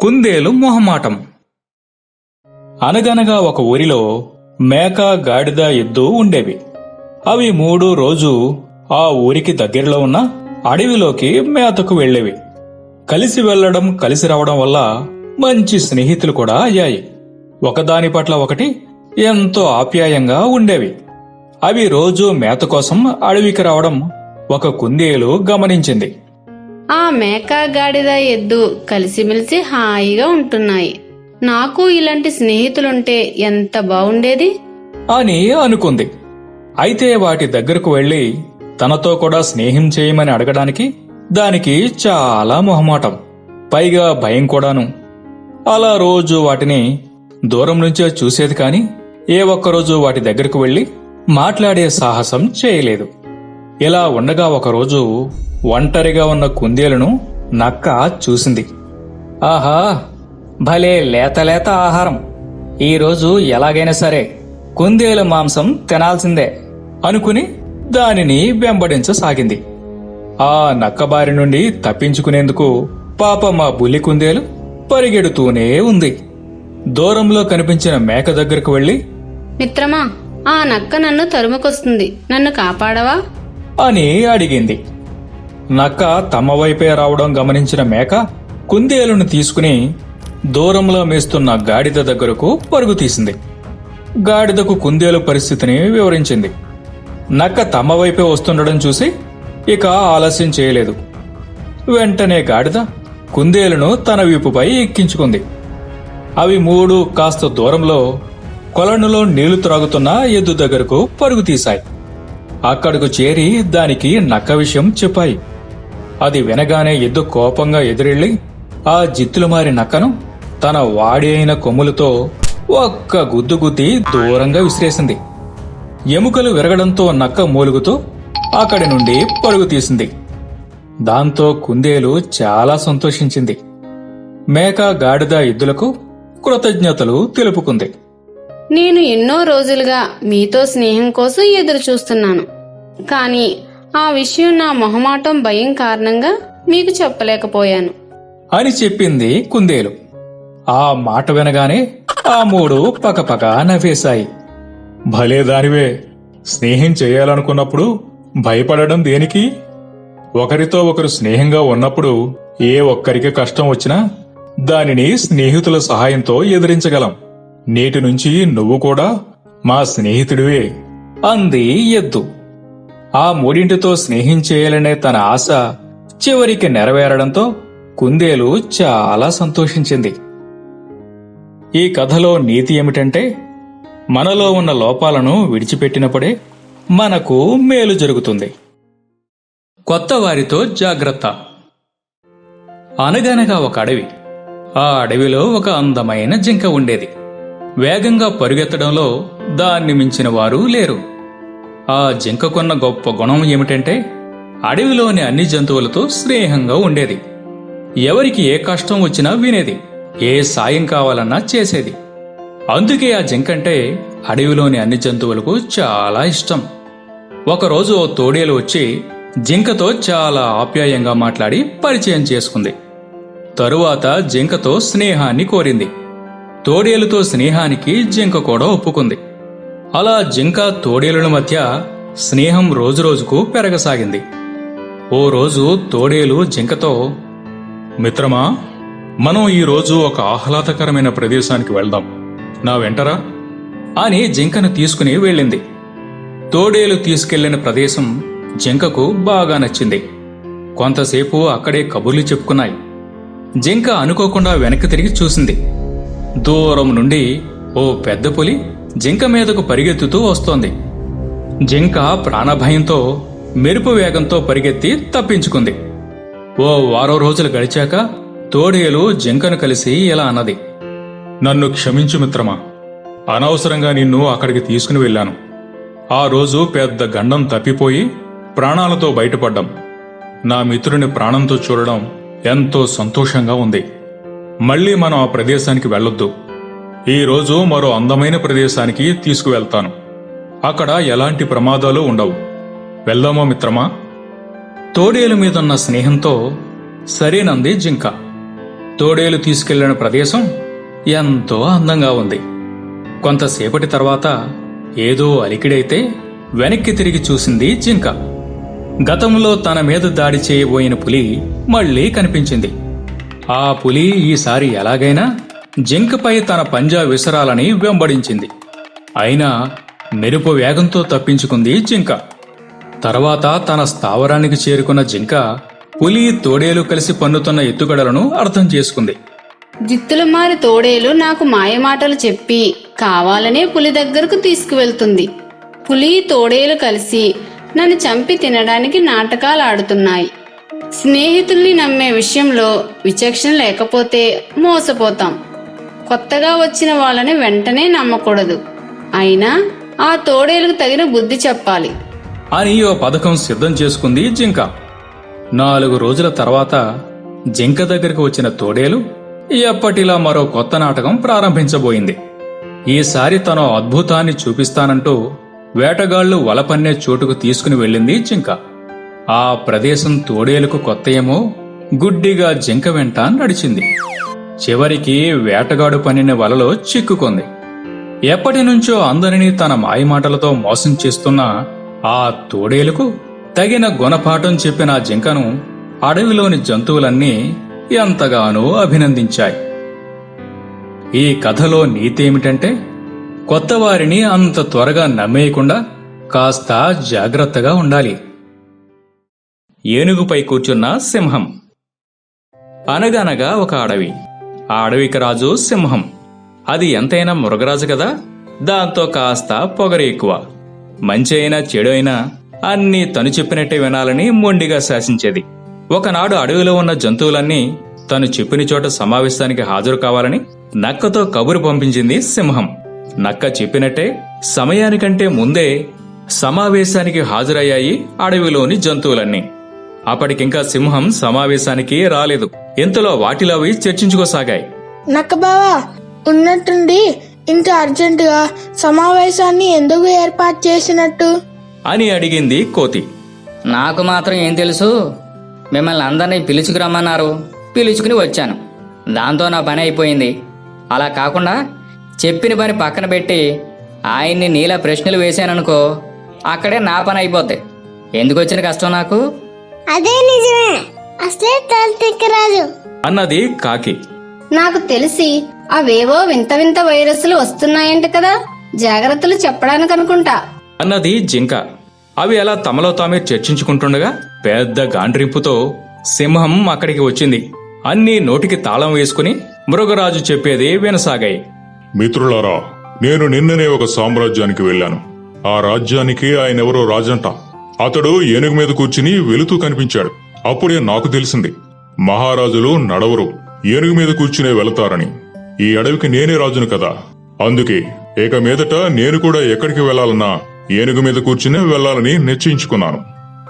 కుందేలు మొహమాటం. అనగనగా ఒక ఊరిలో మేక గాడిద ఎద్దు ఉండేవి. అవి మూడు రోజు ఆ ఊరికి దగ్గరలో ఉన్న అడవిలోకి మేతకు వెళ్ళేవి. కలిసి వెళ్ళడం కలిసి రావడం వల్ల మంచి స్నేహితులు కూడా అయ్యాయి. ఒకదాని పట్ల ఒకటి ఎంతో ఆప్యాయంగా ఉండేవి. అవి రోజు మేత కోసం అడవికి రావడం ఒక కుందేలు గమనించింది. ఆ మేక గాడిద ఎద్దు కలిసిమెలిసి హాయిగా ఉంటున్నాయి. నాకు ఇలాంటి స్నేహితులుంటే ఎంత బాగుండేది అని అనుకుంది. అయితే వాటి దగ్గరకు వెళ్ళి తనతో కూడా స్నేహం చేయమని అడగడానికి దానికి చాలా మొహమాటం పైగా భయం కూడాను. అలా రోజు వాటిని దూరం నుంచే చూసేది కాని ఏ ఒక్కరోజు వాటి దగ్గరకు వెళ్ళి మాట్లాడే సాహసం చేయలేదు. ఇలా ఉండగా ఒకరోజు ఒంటరిగా ఉన్న కుందేలును నక్క చూసింది. ఆహా భలే లేత లేత ఆహారం. ఈరోజు ఎలాగైనా సరే కుందేలు మాంసం తినాల్సిందే అనుకుని దానిని వెంబడించసాగింది. ఆ నక్కబారి నుండి తప్పించుకునేందుకు పాపం ఆ బుల్లి కుందేలు పరిగెడుతూనే ఉంది. దూరంలో కనిపించిన మేక దగ్గరకు వెళ్ళి మిత్రమా ఆ నక్క నన్ను తరుముకొస్తుంది. నన్ను కాపాడవా? అని అడిగింది. నక్క తమ వైపే రావడం గమనించిన మేక కుందేలును తీసుకుని దూరంలో మేస్తున్న గాడిద దగ్గరకు పరుగు తీసింది. గాడిదకు కుందేలు పరిస్థితిని వివరించింది. నక్క తమ వైపే వస్తుండడం చూసి ఇక ఆలస్యం చేయలేదు. వెంటనే గాడిద కుందేలును తన వీపుపై ఎక్కించుకుంది. అవి మూడు కాస్త దూరంలో కొలనులో నీళ్ళు త్రాగుతున్న ఎద్దు దగ్గరకు పరుగు తీశాయి. అక్కడకు చేరి దానికి నక్క విషయం చెప్పాయి. అది వినగానే ఎద్దు కోపంగా ఎదురెళ్ళి ఆ జిత్తులమారి నక్కను తన వాడి అయిన కొమ్ములతో ఒక్క గుద్దు గుద్ది దూరంగా విసిరేసింది. ఎముకలు విరగడంతో నక్క మూలుగుతూ అక్కడి నుండి పరుగు తీసింది. దాంతో కుందేలు చాలా సంతోషించింది. మేక గాడిద ఎద్దులకు కృతజ్ఞతలు తెలుపుకుంది. నేను ఎన్నో రోజులుగా మీతో స్నేహం కోసం ఎదురు చూస్తున్నాను కానీ ఆ విషయం నా మొహమాటం భయం కారణంగా మీకు చెప్పలేకపోయాను. అని చెప్పింది కుందేలు. ఆ మాట వినగానే ఆ మూడు పకపక నవ్వేశాయి. భలే దానివే. స్నేహం చేయాలనుకున్నప్పుడు భయపడడం దేనికి? ఒకరితో ఒకరు స్నేహంగా ఉన్నప్పుడు ఏ ఒక్కరికి కష్టం వచ్చినా దానిని స్నేహితుల సహాయంతో ఎదిరించగలం. నేటి నుంచి నువ్వు కూడా మా స్నేహితుడివే. అంది ఎద్దు. ఆ మూడింటితో స్నేహం చేయాలనే తన ఆశ చివరికి నెరవేరడంతో కుందేలు చాలా సంతోషించింది. ఈ కథలో నీతి ఏమిటంటే మనలో ఉన్న లోపాలను విడిచిపెట్టినప్పుడే మనకు మేలు జరుగుతుంది. కొత్త వారితో జాగ్రత్త. అనగనగా ఒక అడవి. ఆ అడవిలో ఒక అందమైన జింక ఉండేది. వేగంగా పరుగెత్తడంలో దాన్ని మించిన వారు లేరు. ఆ జింకకున్న గొప్ప గుణం ఏమిటంటే అడవిలోని అన్ని జంతువులతో స్నేహంగా ఉండేది. ఎవరికి ఏ కష్టం వచ్చినా వినేది ఏ సాయం కావాలన్నా చేసేది. అందుకే ఆ జింకంటే అడవిలోని అన్ని జంతువులకు చాలా ఇష్టం. ఒకరోజు ఓ తోడేలు వచ్చి జింకతో చాలా ఆప్యాయంగా మాట్లాడి పరిచయం చేసుకుంది. తరువాత జింకతో స్నేహాన్ని కోరింది. తోడేలుతో స్నేహానికి జింక కూడా ఒప్పుకుంది. అలా జింక తోడేలుల మధ్య స్నేహం రోజురోజుకు పెరగసాగింది. ఓ రోజు తోడేలు జింకతో మిత్రమా మనం ఈ రోజు ఒక ఆహ్లాదకరమైన ప్రదేశానికి వెళ్దాం. నా వెంటరా? అని జింకను తీసుకుని వెళ్ళింది. తోడేలు తీసుకెళ్ళిన ప్రదేశం జింకకు బాగా నచ్చింది. కొంతసేపు అక్కడే కబుర్లు చెప్పుకున్నాయి. జింక అనుకోకుండా వెనక్కి తిరిగి చూసింది. దూరం నుండి ఓ పెద్ద పులి జింక మీదకు పరిగెత్తుతూ వస్తోంది. జింక ప్రాణభయంతో మెరుపు వేగంతో పరిగెత్తి తప్పించుకుంది. ఓ వారం రోజులు గడిచాక తోడేలు జింకను కలిసి ఇలా అన్నది. నన్ను క్షమించు మిత్రమా. అనవసరంగా నిన్ను అక్కడికి తీసుకుని వెళ్ళాను. ఆ రోజు పెద్ద గండం తప్పిపోయి ప్రాణాలతో బయటపడ్డం. నా మిత్రుని ప్రాణంతో చూడడం ఎంతో సంతోషంగా ఉంది. మళ్ళీ మనం ఆ ప్రదేశానికి వెళ్ళొద్దు. ఈరోజు మరో అందమైన ప్రదేశానికి తీసుకువెళ్తాను. అక్కడ ఎలాంటి ప్రమాదాలు ఉండవు. వెళ్దామా మిత్రమా? తోడేలు మీదున్న స్నేహంతో సరేనంది జింక. తోడేలు తీసుకెళ్ళిన ప్రదేశం ఎంతో అందంగా ఉంది. కొంతసేపటి తర్వాత ఏదో అలికిడైతే వెనక్కి తిరిగి చూసింది జింక. గతంలో తన మీద దాడి చేయబోయిన పులి మళ్ళీ కనిపించింది. ఆ పులి ఈసారి ఎలాగైనా జింకపై తన పంజా విసరాలని వెంబడించింది. అయినా మెరుపు వేగంతో తప్పించుకుంది జింక. తర్వాత తన స్థావరానికి చేరుకున్న జింక పులి తోడేలు కలిసి పన్నుతున్న ఎత్తుగడలను అర్థం చేసుకుంది. జిత్తులమారి తోడేలు నాకు మాయమాటలు చెప్పి కావాలనే పులి దగ్గరకు తీసుకువెళ్తుంది. పులి తోడేలు కలిసి నన్ను చంపి తినడానికి నాటకాలు ఆడుతున్నాయి. స్నేహితుల్ని నమ్మే విషయంలో విచక్షణ లేకపోతే మోసపోతాం. కొత్తగా వచ్చిన వాళ్ళని వెంటనే నమ్మకూడదు. అయినా ఆ తోడేలకు తగిన బుద్ధి చెప్పాలి. అని ఓ పథకం సిద్ధం చేసుకుంది జింక. నాలుగు రోజుల తర్వాత జింక దగ్గరికి వచ్చిన తోడేలు ఎప్పటిలా మరో కొత్త నాటకం ప్రారంభించబోయింది. ఈసారి తన అద్భుతాన్ని చూపిస్తానంటూ వేటగాళ్ళు వలపన్నే చోటుకు తీసుకుని వెళ్ళింది జింక. ఆ ప్రదేశం తోడేలుకు కొత్తయేమో గుడ్డిగా జింక వెంట నడిచింది. చివరికి వేటగాడు పనిని వలలో చిక్కుకుంది. ఎప్పటి నుంచో అందరినీ తన మాయమాటలతో మోసం చేస్తున్న ఆ తోడేలుకు తగిన గుణపాఠం చెప్పిన జింకను అడవిలోని జంతువులన్నీ ఎంతగానో అభినందించాయి. ఈ కథలో నీతి ఏమిటంటే కొత్తవారిని అంత త్వరగా నమ్మేయకుండా కాస్త జాగ్రత్తగా ఉండాలి. ఏనుగుపై కూర్చున్న సింహం. అనగనగా ఒక అడవి. ఆ అడవికి రాజు సింహం. అది ఎంతైనా మృగరాజు కదా? దాంతో కాస్త పొగరు ఎక్కువ. మంచి అయినా చెడు అయినా అన్నీ తను చెప్పినట్టే వినాలని మొండిగా శాసించేది. ఒకనాడు అడవిలో ఉన్న జంతువులన్నీ తను చెప్పిన చోట సమావేశానికి హాజరు కావాలని నక్కతో కబురు పంపించింది సింహం. నక్క చెప్పినట్టే సమయానికంటే ముందే సమావేశానికి హాజరయ్యాయి అడవిలోని జంతువులన్నీ. అప్పటికింకా సింహం సమావేశానికి రాలేదు. ఇంతలో వాటిలో అవి చర్చించుకోసాగాయి. నక్క బావా ఉన్నట్టుండి ఇంత అర్జెంటుగా సమావేశాన్ని ఎందుకు ఏర్పాటు చేసినట్టు? అని అడిగింది కోతి. నాకు మాత్రం ఏం తెలుసు? మిమ్మల్ని అందరినీ పిలుచుకురమ్మన్నారు. పిలుచుకుని వచ్చాను. దాంతో నా పని అయిపోయింది. అలా కాకుండా చెప్పిన పని పక్కన పెట్టి ఆయన్ని నీలా ప్రశ్నలు వేశాననుకో అక్కడే నా పని అయిపోద్ది. ఎందుకు వచ్చిన కష్టం నాకు? అదే నిజమే. అసలే తలతిక్కరాజు అన్నది కాకి. నాకు తెలిసి అవేవో వింత వింత వైరస్లు వస్తున్నాయంట కదా. జాగ్రత్తలు చెప్పడానికి అనుకుంటా. అన్నది జింక. అవి అలా తమలో తామే చర్చించుకుంటుండగా పెద్ద గాండ్రింపుతో సింహం అక్కడికి వచ్చింది. అన్నీ నోటికి తాళం వేసుకుని మృగరాజు చెప్పేది వినసాగాయి. మిత్రులారా నేను నిన్ననే ఒక సామ్రాజ్యానికి వెళ్ళాను. ఆ రాజ్యానికి ఆయనెవరో రాజంట. అతడు ఏనుగు మీద కూర్చుని వెలుతూ కనిపించాడు. అప్పుడే నాకు తెలిసింది మహారాజులు నడవరు ఏనుగు మీద కూర్చునే వెళతారని. ఈ అడవికి నేనే రాజును కదా. అందుకే ఇక మీదట నేను కూడా ఎక్కడికి వెళ్ళాలన్నా ఏనుగు మీద కూర్చునే వెళ్ళాలని నిశ్చయించుకున్నాను.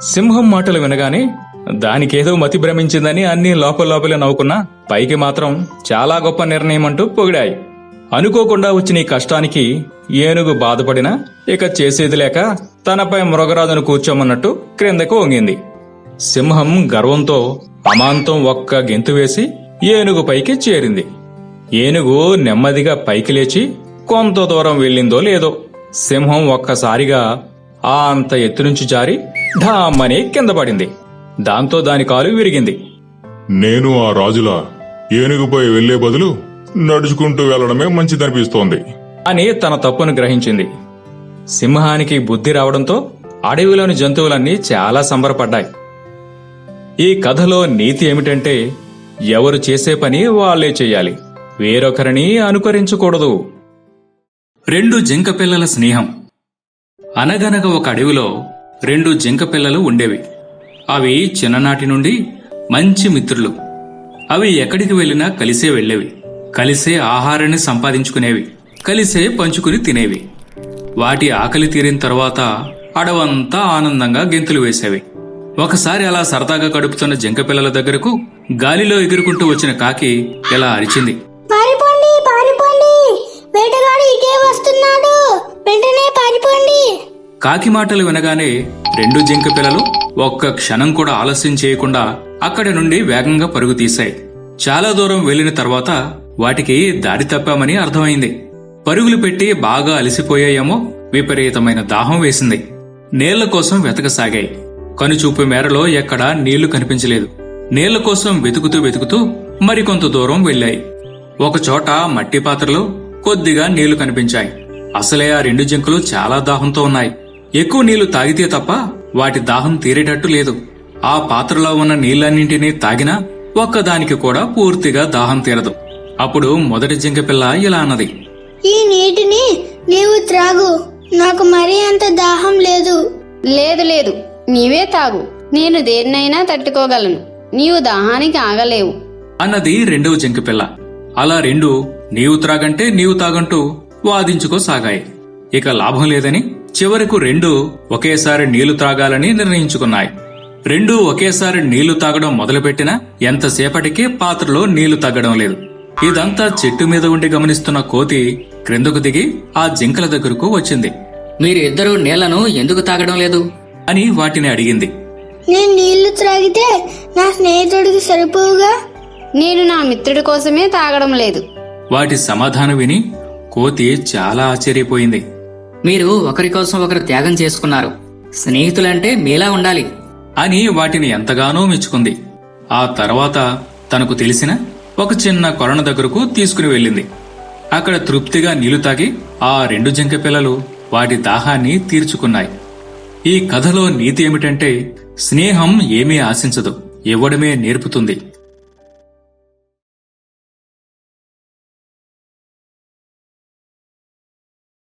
సింహం మాటలు వినగానే దానికేదో మతి భ్రమించిందని అన్ని లోపల లోపలే నవ్వుకున్నా పైకి మాత్రం చాలా గొప్ప నిర్ణయం అంటూ పొగిడాయి. అనుకోకుండా వచ్చిన ఈ కష్టానికి ఏనుగు బాధపడినా ఇక చేసేది లేక తనపై మృగరాజును కూర్చోమన్నట్టు క్రిందకు వంగింది. సింహం గర్వంతో అమాంతం ఒక్క గెంతు వేసి ఏనుగు పైకి చేరింది. ఏనుగు నెమ్మదిగా పైకి లేచి కొంత దూరం వెళ్ళిందో లేదో సింహం ఒక్కసారిగా ఆ అంత ఎత్తు నుంచి జారి ఢామ్మని కింద పడింది. దాంతో దాని కాలు విరిగింది. నేను ఆ రాజులా? ఏనుగుపై వెళ్ళే బదులు నడుచుకుంటూ వెళ్ళడమే మంచిదనిపిస్తోంది. అని తన తప్పును గ్రహించింది. సింహానికి బుద్ధి రావడంతో అడవిలోని జంతువులన్నీ చాలా సంబరపడ్డాయి. ఈ కథలో నీతి ఏమిటంటే ఎవరు చేసే పని వాళ్ళే చెయ్యాలి వేరొకరిని అనుకరించకూడదు. రెండు జింక పిల్లల స్నేహం. అనగనగా ఒక అడవిలో రెండు జింక పిల్లలు ఉండేవి. అవి చిన్ననాటి నుండి మంచి మిత్రులు. అవి ఎక్కడికి వెళ్ళినా కలిసే వెళ్ళేవి. కలిసే ఆహారాన్ని సంపాదించుకునేవి కలిసే పంచుకుని తినేవి. వాటి ఆకలి తీరిన తర్వాత అడవంతా ఆనందంగా గెంతులు వేసేవి. ఒకసారి అలా సరదాగా గడుపుతున్న జింక పిల్లల దగ్గరకు గాలిలో ఎగురుకుంటూ వచ్చిన కాకి ఇలా అరిచింది. పారిపోండి పారిపోండి. వేటగాడు ఇటే వస్తున్నాడు. వెంటనే పారిపోండి. కాకి మాటలు వినగానే రెండు జింక పిల్లలు ఒక్క క్షణం కూడా ఆలస్యం చేయకుండా అక్కడి నుండి వేగంగా పరుగు తీశాయి. చాలా దూరం వెళ్ళిన తర్వాత వాటికి దారి తప్పామని అర్థమైంది. పరుగులు పెట్టి బాగా అలసిపోయాయేమో విపరీతమైన దాహం వేసింది. నీళ్ళ కోసం వెతకసాగాయి. కనుచూపు మేరలో ఎక్కడా నీళ్ళు కనిపించలేదు. నీళ్ళ కోసం వెతుకుతూ వెతుకుతూ మరికొంత దూరం వెళ్ళాయి. ఒకచోట మట్టి పాత్రలో కొద్దిగా నీళ్ళు కనిపించాయి. అసలే ఆ రెండు జింకలు చాలా దాహంతో ఉన్నాయి. ఎక్కువ నీళ్ళు తాగితే తప్ప వాటి దాహం తీరేటట్టు లేదు. ఆ పాత్రలో ఉన్న నీళ్ళన్నింటినీ తాగినా ఒక్కదానికి కూడా పూర్తిగా దాహం తీరదు. అప్పుడు మొదటి జింక పిల్ల ఇలా అన్నది. ఈ నీటిని నీవు త్రాగు. నాకు మరీ అంత దాహం లేదు. లేదు లేదు. నీవే తాగు. నేను దేన్నైనా తట్టుకోగలను. నీవు దాహానికి ఆగలేవు. అన్నది రెండవ జింక పిల్ల. అలా రెండు నీవు త్రాగంటే నీవు తాగంటూ వాదించుకోసాగాయి ఇక లాభం లేదని చివరకు రెండు ఒకేసారి నీళ్ళు త్రాగాలని నిర్ణయించుకున్నాయి. రెండు ఒకేసారి నీళ్ళు తాగడం మొదలుపెట్టినా ఎంతసేపటికి పాత్రలో నీళ్ళు తగ్గడం లేదు. ఇదంతా చెట్టు మీద ఉండి గమనిస్తున్న కోతి క్రిందకు దిగి ఆ జింకల దగ్గరకు వచ్చింది. మీరు ఇద్దరు నీళ్ళను ఎందుకు తాగడం లేదు? అని వాటిని అడిగింది. నేను నీళ్ళు త్రాగితే నా స్నేహితుడికి సరిపోవుగా? నేను నా మిత్రుడి కోసమే తాగడం లేదు. వాటి సమాధానం విని కోతి చాలా ఆశ్చర్యపోయింది. మీరు ఒకరి కోసం ఒకరు త్యాగం చేసుకున్నారు. స్నేహితులంటే మీలా ఉండాలి. అని వాటిని ఎంతగానో మెచ్చుకుంది. ఆ తర్వాత తనకు తెలిసిన ఒక చిన్న కొరణ దగ్గరకు తీసుకుని వెళ్ళింది. అక్కడ తృప్తిగా నీళ్ళు తాగి ఆ రెండు జింక పిల్లలు వాటి దాహాన్ని తీర్చుకున్నాయి. ఈ కథలో నీతి ఏమిటంటే స్నేహం ఏమీ ఆశించదు ఇవ్వడమే నేర్పుతుంది.